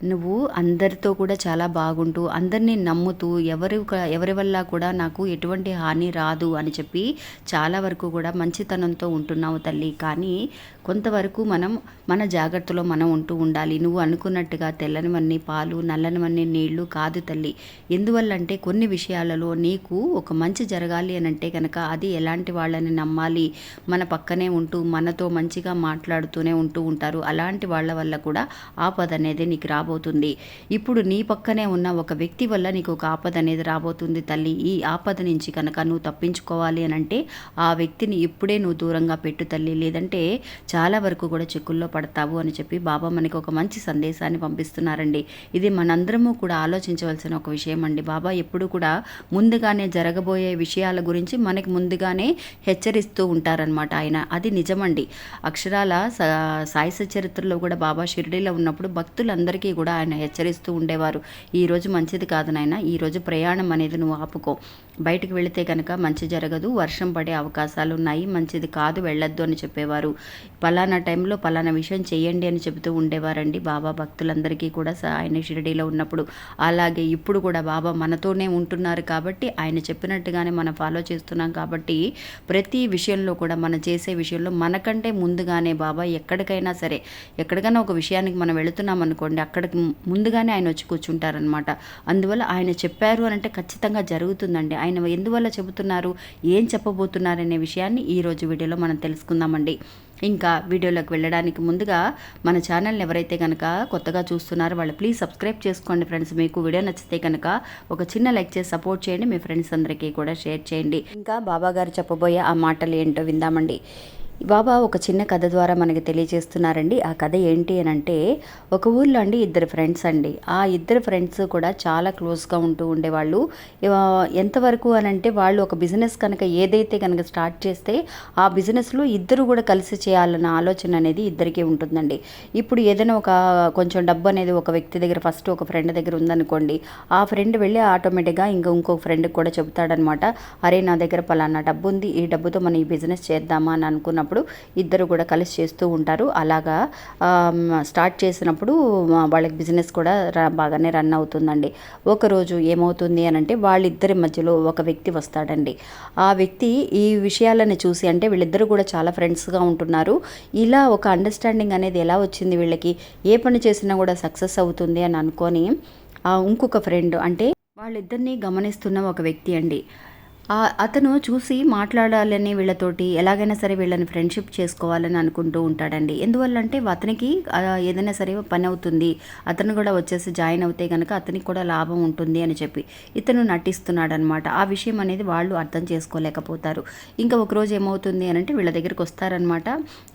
నువ్వు అందరితో కూడా చాలా బాగుంటూ అందరినీ నమ్ముతూ ఎవరి ఎవరి వల్ల కూడా నాకు ఎటువంటి హాని రాదు అని చెప్పి చాలా వరకు కూడా మంచితనంతో ఉంటున్నావు తల్లి. కానీ కొంతవరకు మనం మన జాగ్రత్తలో మనం ఉంటూ ఉండాలి. నువ్వు అనుకున్నట్టుగా తెల్లనివన్నీ పాలు నల్లనివన్నీ నీళ్ళు కాదు తల్లి. ఎందువల్ల అంటే కొన్ని విషయాలలో నీకు ఒక మంచి జరగాలి అని అంటే కనుక అది ఎలాంటి వాళ్ళని నమ్మాలి? మన పక్కనే ఉంటూ మనతో మంచిగా మాట్లాడుతూనే ఉంటూ ఉంటారు. అలాంటి వాళ్ళ వల్ల కూడా ఆపద అనేది నీకు రాబోతుంది. ఇప్పుడు నీ పక్కనే ఉన్న ఒక వ్యక్తి వల్ల నీకు ఒక ఆపద అనేది రాబోతుంది తల్లి. ఈ ఆపద నుంచి కనుక నువ్వు తప్పించుకోవాలి అని అంటే ఆ వ్యక్తిని ఇప్పుడే నువ్వు దూరంగా పెట్టు తల్లి. లేదంటే చాలా వరకు కూడా చిక్కుల్లో పడతావు అని చెప్పి బాబా మనకి ఒక మంచి సందేశాన్ని పంపిస్తున్నారండి. ఇది మనందరము కూడా ఆలోచించవలసిన ఒక విషయం అండి. బాబా ఎప్పుడు కూడా ముందుగానే జరగబోయే విషయాల గురించి మనకి ముందుగానే హెచ్చరిస్తూ ఉంటారనమాట ఆయన. అది నిజమండి. అక్షరాల సాయిస సాయి సచరిత్రలో కూడా బాబా షిరిడీలో ఉన్నప్పుడు భక్తులందరికీ కూడా ఆయన హెచ్చరిస్తూ ఉండేవారు. ఈ రోజు మంచిది కాదు నాయన ఈ రోజు ప్రయాణం అనేది నువ్వు ఆపుకో. బయటకు వెళితే కనుక మంచి జరగదు వర్షం పడే అవకాశాలు ఉన్నాయి మంచిది కాదు వెళ్ళొద్దు అని చెప్పేవారు. పలానా టైంలో పలానా విషయం చేయండి అని చెబుతూ ఉండేవారండి బాబా భక్తులందరికీ కూడా ఆయన షిరిడీలో ఉన్నప్పుడు. అలాగే ఇప్పుడు కూడా బాబా మనతోనే ఉంటున్నారు కాబట్టి ఆయన చెప్పినట్టుగానే మనం ఫాలో చేస్తున్నాం కాబట్టి ప్రతి విషయంలో కూడా మనం చేసే విషయంలో మనకంటే ముందుగానే బాబా ఎక్కడికైనా సరే ఎక్కడికైనా ఒక విషయానికి మనం వెళుతున్నాం అనుకోండి అక్కడికి ము- ముందుగానే ఆయన వచ్చి కూర్చుంటారనమాట అందువల్ల ఆయన చెప్పారు అని అంటే ఖచ్చితంగా జరుగుతుందండి. ఆయన ఎందువల్ల చెబుతున్నారు? ఏం చెప్పబోతున్నారు అనే విషయాన్ని ఈ రోజు వీడియోలో మనం తెలుసుకుందామండి. ఇంకా వీడియోలోకి వెళ్ళడానికి ముందుగా మన ఛానల్ని ఎవరైతే కనుక కొత్తగా చూస్తున్నారో వాళ్ళు ప్లీజ్ సబ్స్క్రైబ్ చేసుకోండి ఫ్రెండ్స్. మీకు వీడియో నచ్చితే కనుక ఒక చిన్న లైక్ చేసి సపోర్ట్ చేయండి. మీ ఫ్రెండ్స్ అందరికీ కూడా షేర్ చేయండి. ఇంకా బాబా గారు చెప్పబోయే ఆ మాటలు ఏంటో విందామండి. బాబా ఒక చిన్న కథ ద్వారా మనకి తెలియజేస్తున్నారండి. ఆ కథ ఏంటి అని అంటే ఒక ఊర్లో అండి ఇద్దరు ఫ్రెండ్స్ అండి. ఆ ఇద్దరు ఫ్రెండ్స్ కూడా చాలా క్లోజ్గా ఉంటూ ఉండేవాళ్ళు. ఎంతవరకు అని అంటే వాళ్ళు ఒక బిజినెస్ కనుక ఏదైతే కనుక స్టార్ట్ చేస్తే ఆ బిజినెస్లో ఇద్దరు కూడా కలిసి చేయాలన్న ఆలోచన అనేది ఇద్దరికీ ఉంటుందండి. ఇప్పుడు ఏదైనా ఒక కొంచెం డబ్బు అనేది ఒక వ్యక్తి దగ్గర ఫస్ట్ ఒక ఫ్రెండ్ దగ్గర ఉందనుకోండి ఆ ఫ్రెండ్ వెళ్ళి ఆటోమేటిక్గా ఇంకా ఇంకొక ఫ్రెండ్కి కూడా చెబుతాడనమాట. అరే నా దగ్గర పలానా డబ్బు ఉంది. ఈ డబ్బుతో మనం ఈ బిజినెస్ చేద్దామా? అని అనుకున్నప్పుడు ఇద్దరు కూడా కలిసి చేస్తూ ఉంటారు. అలాగా స్టార్ట్ చేసినప్పుడు వాళ్ళకి బిజినెస్ కూడా బాగానే రన్ అవుతుందండి. ఒకరోజు ఏమవుతుంది అని అంటే వాళ్ళిద్దరి మధ్యలో ఒక వ్యక్తి వస్తాడండి. ఆ వ్యక్తి ఈ విషయాలను చూసి అంటే వీళ్ళిద్దరూ కూడా చాలా ఫ్రెండ్స్గా ఉంటున్నారు. ఇలా ఒక అండర్స్టాండింగ్ అనేది ఎలా వచ్చింది వీళ్ళకి? ఏ పని చేసినా కూడా సక్సెస్ అవుతుంది అని అనుకొని ఇంకొక ఫ్రెండ్ అంటే వాళ్ళిద్దరిని గమనిస్తున్న ఒక వ్యక్తి అండి. అతను చూసి మాట్లాడాలని వీళ్ళతోటి ఎలాగైనా సరే వీళ్ళని ఫ్రెండ్షిప్ చేసుకోవాలని అనుకుంటూ ఉంటాడండి. ఎందువల్ల అంటే అతనికి ఏదైనా సరే పని అవుతుంది. అతను కూడా వచ్చేసి జాయిన్ అవుతే కనుక అతనికి కూడా లాభం ఉంటుంది అని చెప్పి ఇతను నటిస్తున్నాడు అనమాట ఆ విషయం అనేది వాళ్ళు అర్థం చేసుకోలేకపోతారు. ఇంకా ఒకరోజు ఏమవుతుంది అని అంటే వీళ్ళ దగ్గరికి వస్తారనమాట.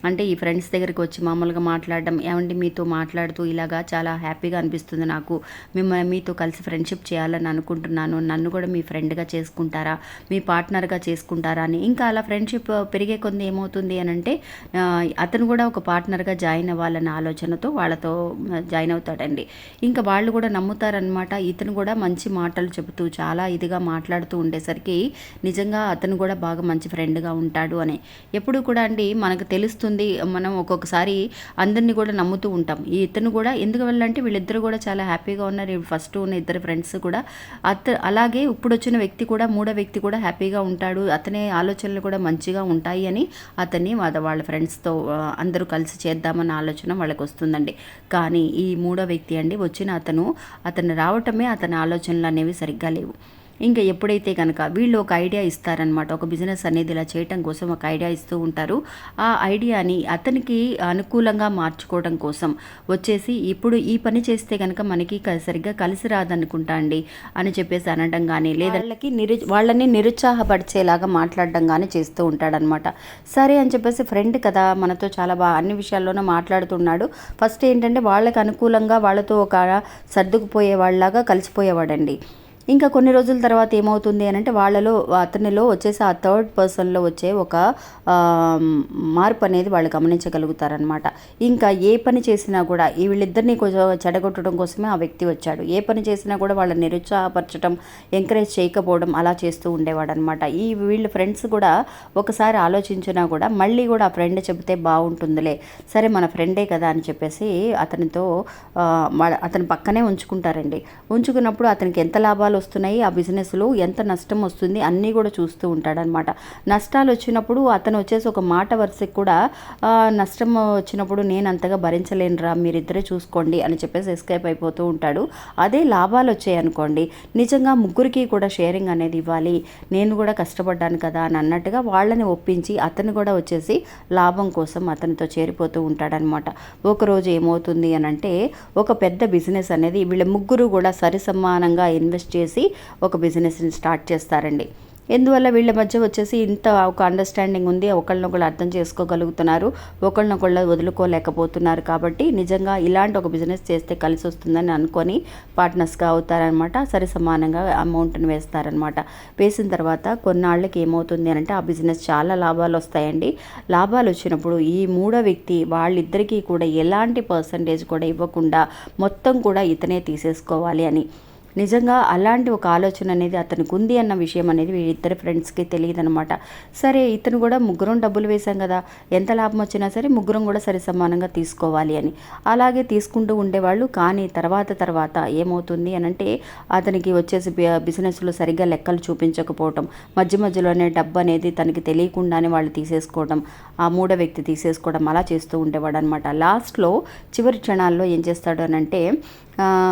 అంటే ఈ ఫ్రెండ్స్ దగ్గరికి వచ్చి మామూలుగా మాట్లాడడం ఏమండి మీతో మాట్లాడుతూ ఇలాగా చాలా హ్యాపీగా అనిపిస్తుంది నాకు. మిమ్మల్ని మీతో కలిసి ఫ్రెండ్షిప్ చేయాలని అనుకుంటున్నాను. నన్ను కూడా మీ ఫ్రెండ్గా చేసుకుంటారా? మీ పార్ట్నర్గా చేసుకుంటారా అని. ఇంకా అలా ఫ్రెండ్షిప్ పెరిగే కొంది ఏమవుతుంది అని అంటే అతను కూడా ఒక పార్ట్నర్గా జాయిన్ అవ్వాలన్న ఆలోచనతో వాళ్ళతో జాయిన్ అవుతాడండి. ఇంకా వాళ్ళు కూడా నమ్ముతారనమాట ఇతను కూడా మంచి మాటలు చెబుతూ చాలా ఇదిగా మాట్లాడుతూ ఉండేసరికి నిజంగా అతను కూడా బాగా మంచి ఫ్రెండ్గా ఉంటాడు అని. ఎప్పుడు కూడా అండి మనకు తెలుస్తుంది మనం ఒక్కొక్కసారి అందరినీ కూడా నమ్ముతూ ఉంటాం. ఈ ఇతను కూడా ఎందుకు వెళ్ళాలంటే వీళ్ళిద్దరు కూడా చాలా హ్యాపీగా ఉన్నారు. ఫస్ట్ ఉన్న ఇద్దరు ఫ్రెండ్స్ కూడా. అత అలాగే ఇప్పుడు వచ్చిన వ్యక్తి కూడా మూడో వ్యక్తి కూడా హ్యాపీగా ఉంటాడు. అతని ఆలోచనలు కూడా మంచిగా ఉంటాయి అని అతన్ని వాళ్ళ ఫ్రెండ్స్తో అందరూ కలిసి చేద్దామన్న ఆలోచన వాళ్ళకి వస్తుందండి. కానీ ఈ మూడో వ్యక్తి అండి వచ్చిన అతను అతను రావటమే అతని ఆలోచనలు అనేవి సరిగ్గా లేవు. ఇంకా ఎప్పుడైతే కనుక వీళ్ళు ఒక ఐడియా ఇస్తారనమాట ఒక బిజినెస్ అనేది ఇలా చేయటం కోసం ఒక ఐడియా ఇస్తూ ఉంటారు. ఆ ఐడియాని అతనికి అనుకూలంగా మార్చుకోవడం కోసం వచ్చేసి ఇప్పుడు ఈ పని చేస్తే కనుక మనకి సరిగ్గా కలిసి రాదనుకుంటా అండి అని చెప్పేసి అనడం కానీ లేదా వాళ్ళకి నిరు వాళ్ళని నిరుత్సాహపరిచేలాగా మాట్లాడడం కానీ చేస్తూ ఉంటాడనమాట సరే అని చెప్పేసి ఫ్రెండ్ కదా మనతో చాలా బాగా అన్ని విషయాల్లోనూ మాట్లాడుతున్నాడు. ఫస్ట్ ఏంటంటే వాళ్ళకి అనుకూలంగా వాళ్ళతో ఒక సర్దుకుపోయే వాళ్ళలాగా కలిసిపోయేవాడండి. ఇంకా కొన్ని రోజుల తర్వాత ఏమవుతుంది అని అంటే వాళ్ళలో అతనిలో వచ్చేసి ఆ థర్డ్ పర్సన్లో వచ్చే ఒక మార్పు అనేది వాళ్ళు గమనించగలుగుతారనమాట ఇంకా ఏ పని చేసినా కూడా ఈ వీళ్ళిద్దరిని కొంచెం చెడగొట్టడం కోసమే ఆ వ్యక్తి వచ్చాడు. ఏ పని చేసినా కూడా వాళ్ళని నిరుత్సాహపరచడం ఎంకరేజ్ చేయకపోవడం అలా చేస్తూ ఉండేవాడు అనమాట ఈ వీళ్ళ ఫ్రెండ్స్ కూడా ఒకసారి ఆలోచించినా కూడా మళ్ళీ కూడా ఆ ఫ్రెండ్ చెబితే బాగుంటుందిలే సరే మన ఫ్రెండే కదా అని చెప్పేసి అతనితో అతని పక్కనే ఉంచుకుంటారండి. ఉంచుకున్నప్పుడు అతనికి ఎంత లాభాలు వస్తున్నాయి ఆ బిజినెస్లో ఎంత నష్టం వస్తుంది అన్నీ కూడా చూస్తూ ఉంటాడనమాట నష్టాలు వచ్చినప్పుడు అతను వచ్చేసి ఒక మాట వరుసకి కూడా నష్టం వచ్చినప్పుడు నేను అంతగా భరించలేనురా మీరిద్దరే చూసుకోండి అని చెప్పేసి ఎస్కేప్ అయిపోతూ ఉంటాడు. అదే లాభాలు వచ్చాయి అనుకోండి. నిజంగా ముగ్గురికి కూడా షేరింగ్ అనేది ఇవ్వాలి. నేను కూడా కష్టపడ్డాను కదా అని అన్నట్టుగా వాళ్ళని ఒప్పించి అతను కూడా వచ్చేసి లాభం కోసం అతనితో చేరిపోతూ ఉంటాడనమాట ఒకరోజు ఏమవుతుంది అని అంటే ఒక పెద్ద బిజినెస్ అనేది వీళ్ళ ముగ్గురు కూడా సరిసమానంగా ఇన్వెస్ట్ చేసి ఒక బిజినెస్ని స్టార్ట్ చేస్తారండి. ఎందువల్ల వీళ్ళ మధ్య వచ్చేసి ఇంత ఒక అండర్స్టాండింగ్ ఉంది ఒకళ్ళనొకళ్ళు అర్థం చేసుకోగలుగుతున్నారు ఒకళ్ళనొకళ్ళు వదులుకోలేకపోతున్నారు కాబట్టి నిజంగా ఇలాంటి ఒక బిజినెస్ చేస్తే కలిసి వస్తుందని అనుకొని పార్ట్నర్స్గా అవుతారనమాట సరి సమానంగా అమౌంట్ని వేస్తారనమాట వేసిన తర్వాత కొన్నాళ్ళకి ఏమవుతుంది అని అంటే ఆ బిజినెస్ చాలా లాభాలు వస్తాయండి. లాభాలు వచ్చినప్పుడు ఈ మూడో వ్యక్తి వాళ్ళిద్దరికీ కూడా ఎలాంటి పర్సంటేజ్ కూడా ఇవ్వకుండా మొత్తం కూడా ఇతనే తీసేసుకోవాలి అని. నిజంగా అలాంటి ఒక ఆలోచన అనేది అతనికి ఉంది అన్న విషయం అనేది వీళ్ళిద్దరి ఫ్రెండ్స్కి తెలియదు అనమాట సరే ఇతను కూడా ముగ్గురం డబ్బులు వేశాం కదా ఎంత లాభం వచ్చినా సరే ముగ్గురం కూడా సరి సమానంగా తీసుకోవాలి అని. అలాగే తీసుకుంటూ ఉండేవాళ్ళు కానీ తర్వాత తర్వాత ఏమవుతుంది అని అంటే అతనికి వచ్చేసి బిజినెస్లో సరిగ్గా లెక్కలు చూపించకపోవటం మధ్య మధ్యలోనే డబ్బు అనేది తనకి తెలియకుండానే వాళ్ళు తీసేసుకోవడం ఆ మూడో వ్యక్తి తీసేసుకోవడం అలా చేస్తూ ఉండేవాడు అనమాట లాస్ట్లో చివరి క్షణాల్లో ఏం చేస్తాడు అని అంటే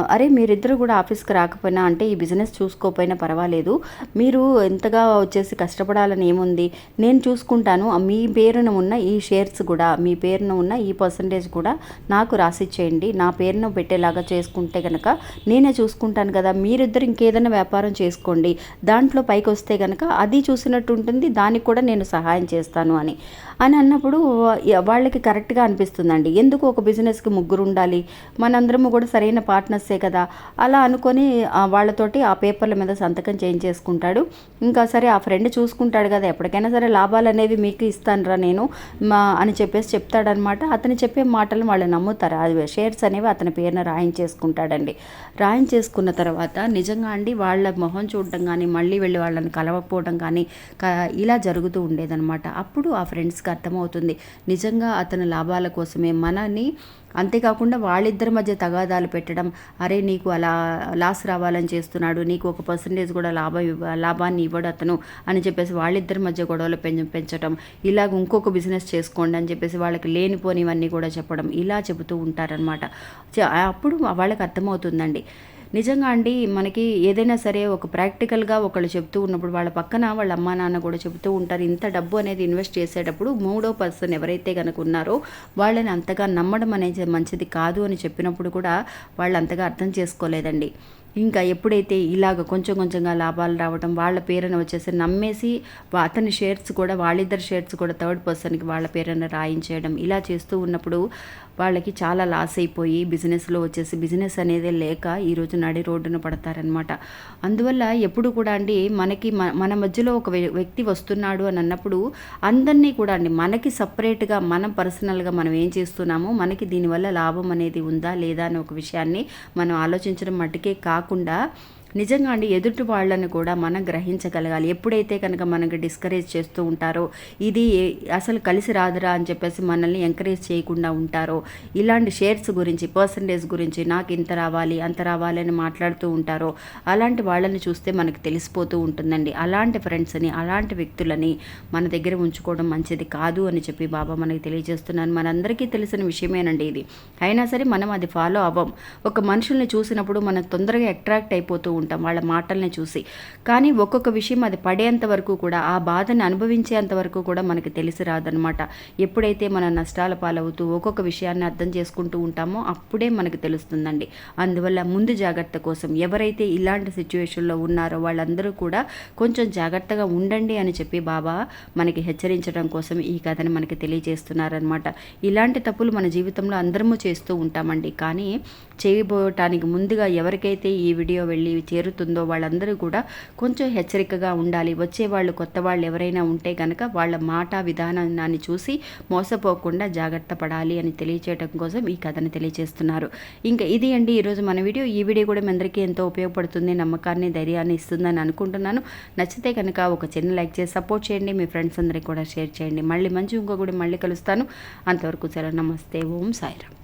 అరే మీరిద్దరు కూడా ఆఫీస్కి రాకపోయినా అంటే ఈ బిజినెస్ చూసుకోకపోయినా పర్వాలేదు. మీరు ఎంతగా వచ్చేసి కష్టపడాలని ఏముంది? నేను చూసుకుంటాను. మీ పేరున ఉన్న ఈ షేర్స్ కూడా మీ పేరున ఉన్న ఈ పర్సంటేజ్ కూడా నాకు రాసిచ్చేయండి. నా పేరున పెట్టేలాగా చేసుకుంటే కనుక నేనే చూసుకుంటాను కదా. మీరిద్దరు ఇంకేదైనా వ్యాపారం చేసుకోండి. దాంట్లో పైకి వస్తే కనుక అది చూసినట్టు ఉంటుంది దానికి కూడా నేను సహాయం చేస్తాను అని. అని అన్నప్పుడు వాళ్ళకి కరెక్ట్గా అనిపిస్తుందండి. ఎందుకు ఒక బిజినెస్కి ముగ్గురు ఉండాలి? మనందరము కూడా సరైన పార్ట్నర్సే కదా. అలా అనుకొని వాళ్ళతోటి ఆ పేపర్ల మీద సంతకం చేంజ్ చేసుకుంటాడు ఇంకా సరే ఆ ఫ్రెండ్ చూసుకుంటాడు కదా ఎప్పటికైనా సరే లాభాలు అనేవి మీకు ఇస్తానురా నేను మా అని చెప్పేసి చెప్తాడనమాట. అతను చెప్పే మాటలు వాళ్ళు నమ్ముతారు. అది షేర్స్ అనేవి అతని పేరున రాయించేసుకుంటాడండి. రాయించేసుకున్న తర్వాత నిజంగా అండి వాళ్ళ మొహం చూడడం కానీ మళ్ళీ వెళ్ళి వాళ్ళని కలవకపోవడం కానీ క- ఇలా జరుగుతూ ఉండేదనమాట. అప్పుడు ఆ ఫ్రెండ్స్కి అర్థమవుతుంది. నిజంగా అతను లాభాల కోసమే మనని అంతేకాకుండా వాళ్ళిద్దరి మధ్య తగాదాలు పెట్టడం అరే నీకు అలా లాస్ రావాలని చేస్తున్నాడు నీకు ఒక పర్సంటేజ్ కూడా లాభం ఇవ్వ లాభాన్ని ఇవ్వడు అతను అని చెప్పేసి వాళ్ళిద్దరి మధ్య గొడవలు పెంచ పెంచడం ఇలాగ ఇంకొక బిజినెస్ చేసుకోండి అని చెప్పేసి వాళ్ళకి లేనిపోనివన్నీ కూడా చెప్పడం. ఇలా చెబుతూ ఉంటారనమాట అప్పుడు వాళ్ళకి అర్థమవుతుందండి. నిజంగా అండి మనకి ఏదైనా సరే ఒక ప్రాక్టికల్గా ఒకళ్ళు చెప్తూ ఉన్నప్పుడు వాళ్ళ పక్కన వాళ్ళ అమ్మా నాన్న కూడా చెబుతూ ఉంటారు ఇంత డబ్బు అనేది ఇన్వెస్ట్ చేసేటప్పుడు మూడో పర్సన్ ఎవరైతే కనుక ఉన్నారో వాళ్ళని అంతగా నమ్మడం అనేది మంచిది కాదు అని చెప్పినప్పుడు కూడా వాళ్ళు అంతగా అర్థం చేసుకోలేదండి. ఇంకా ఎప్పుడైతే ఇలాగ కొంచెం కొంచెంగా లాభాలు రావడం వాళ్ళ పేరున వచ్చేసి నమ్మేసి అతని షేర్స్ కూడా వాళ్ళిద్దరి షేర్స్ కూడా థర్డ్ పర్సన్కి వాళ్ళ పేరున రాయించేయడం ఇలా చేస్తూ ఉన్నప్పుడు వాళ్ళకి చాలా లాస్ అయిపోయి బిజినెస్లో వచ్చేసి బిజినెస్ అనేది లేక ఈరోజు నడి రోడ్డున పడతారనమాట అందువల్ల ఎప్పుడు కూడా అండి మనకి మన మధ్యలో ఒక వ్య- వ్యక్తి వస్తున్నాడు అని అన్నప్పుడు అందరినీ కూడా అండి మనకి సపరేట్గా మనం పర్సనల్గా మనం ఏం చేస్తున్నామో మనకి దీనివల్ల లాభం అనేది ఉందా లేదా అనే ఒక విషయాన్ని మనం ఆలోచించడం మట్టుకే కాకుండా నిజంగా అండి ఎదుటి వాళ్ళని కూడా మనం గ్రహించగలగాలి. ఎప్పుడైతే కనుక మనకి డిస్కరేజ్ చేస్తూ ఉంటారో ఇది అసలు కలిసి రాదురా అని చెప్పేసి మనల్ని ఎంకరేజ్ చేయకుండా ఉంటారో ఇలాంటి షేర్స్ గురించి పర్సంటేజ్ గురించి నాకు ఇంత రావాలి అంత రావాలి అని మాట్లాడుతూ ఉంటారో అలాంటి వాళ్ళని చూస్తే మనకు తెలిసిపోతూ ఉంటుందండి. అలాంటి ఫ్రెండ్స్ని అలాంటి వ్యక్తులని మన దగ్గర ఉంచుకోవడం మంచిది కాదు అని చెప్పి బాబా మనకి తెలియజేస్తున్నాను. మనందరికీ తెలిసిన విషయమేనండి ఇది. అయినా సరే మనం అది ఫాలో అవ్వం. ఒక మనుషుల్ని చూసినప్పుడు మనం తొందరగా అట్రాక్ట్ అయిపోతూ ఉంటాం వాళ్ళ మాటల్ని చూసి. కానీ ఒక్కొక్క విషయం అది పడేంత వరకు కూడా ఆ బాధని అనుభవించేంత వరకు కూడా మనకి తెలిసి రాదనమాట ఎప్పుడైతే మన నష్టాల పాలవుతూ ఒక్కొక్క విషయాన్ని అర్థం చేసుకుంటూ ఉంటామో అప్పుడే మనకు తెలుస్తుందండి. అందువల్ల ముందు జాగ్రత్త కోసం ఎవరైతే ఇలాంటి సిచ్యువేషన్లో ఉన్నారో వాళ్ళందరూ కూడా కొంచెం జాగ్రత్తగా ఉండండి అని చెప్పి బాబా మనకి హెచ్చరించడం కోసం ఈ కథని మనకి తెలియజేస్తున్నారనమాట ఇలాంటి తప్పులు మన జీవితంలో అందరము చేస్తూ ఉంటామండి. కానీ చేయబోటానికి ముందుగా ఎవరికైతే ఈ వీడియో వెళ్ళి చేరుతుందో వాళ్ళందరూ కూడా కొంచెం హెచ్చరికగా ఉండాలి. వచ్చే వాళ్ళు కొత్త వాళ్ళు ఎవరైనా ఉంటే కనుక వాళ్ళ మాట విధానాన్ని చూసి మోసపోకుండా జాగ్రత్త పడాలి అని తెలియచేయడం కోసం ఈ కథను తెలియజేస్తున్నారు ఇంకా ఇది అండి ఈరోజు మన వీడియో. ఈ వీడియో కూడా మీ అందరికీ ఎంతో ఉపయోగపడుతుంది నమ్మకాన్ని ధైర్యాన్ని ఇస్తుందని అనుకుంటున్నాను. నచ్చితే కనుక ఒక చిన్న లైక్ చేసి సపోర్ట్ చేయండి. మీ ఫ్రెండ్స్ అందరికీ కూడా షేర్ చేయండి. మళ్ళీ మంచి ఇంకో కూడా మళ్ళీ కలుస్తాను. అంతవరకు సరే నమస్తే. ఓం సాయిరామ్.